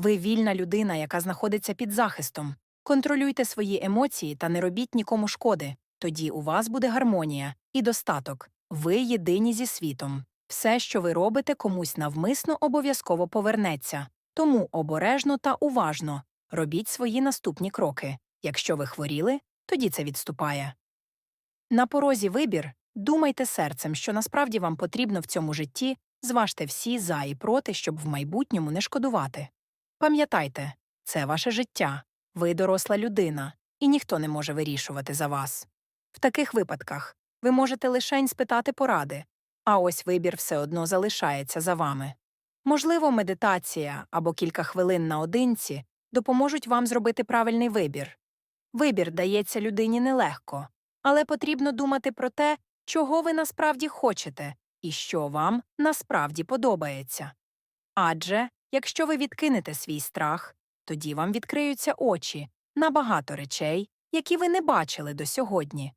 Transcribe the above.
Ви вільна людина, яка знаходиться під захистом. Контролюйте свої емоції та не робіть нікому шкоди. Тоді у вас буде гармонія і достаток. Ви єдині зі світом. Все, що ви робите, комусь навмисно обов'язково повернеться. Тому обережно та уважно робіть свої наступні кроки. Якщо ви хворіли, тоді це відступає. На порозі вибір думайте серцем, що насправді вам потрібно в цьому житті, зважте всі за і проти, щоб в майбутньому не шкодувати. Пам'ятайте, це ваше життя, ви доросла людина, і ніхто не може вирішувати за вас. В таких випадках ви можете лишень спитати поради, а ось вибір все одно залишається за вами. Можливо, медитація або кілька хвилин наодинці допоможуть вам зробити правильний вибір. Вибір дається людині нелегко, але потрібно думати про те, чого ви насправді хочете і що вам насправді подобається. Адже, якщо ви відкинете свій страх, тоді вам відкриються очі на багато речей, які ви не бачили до сьогодні.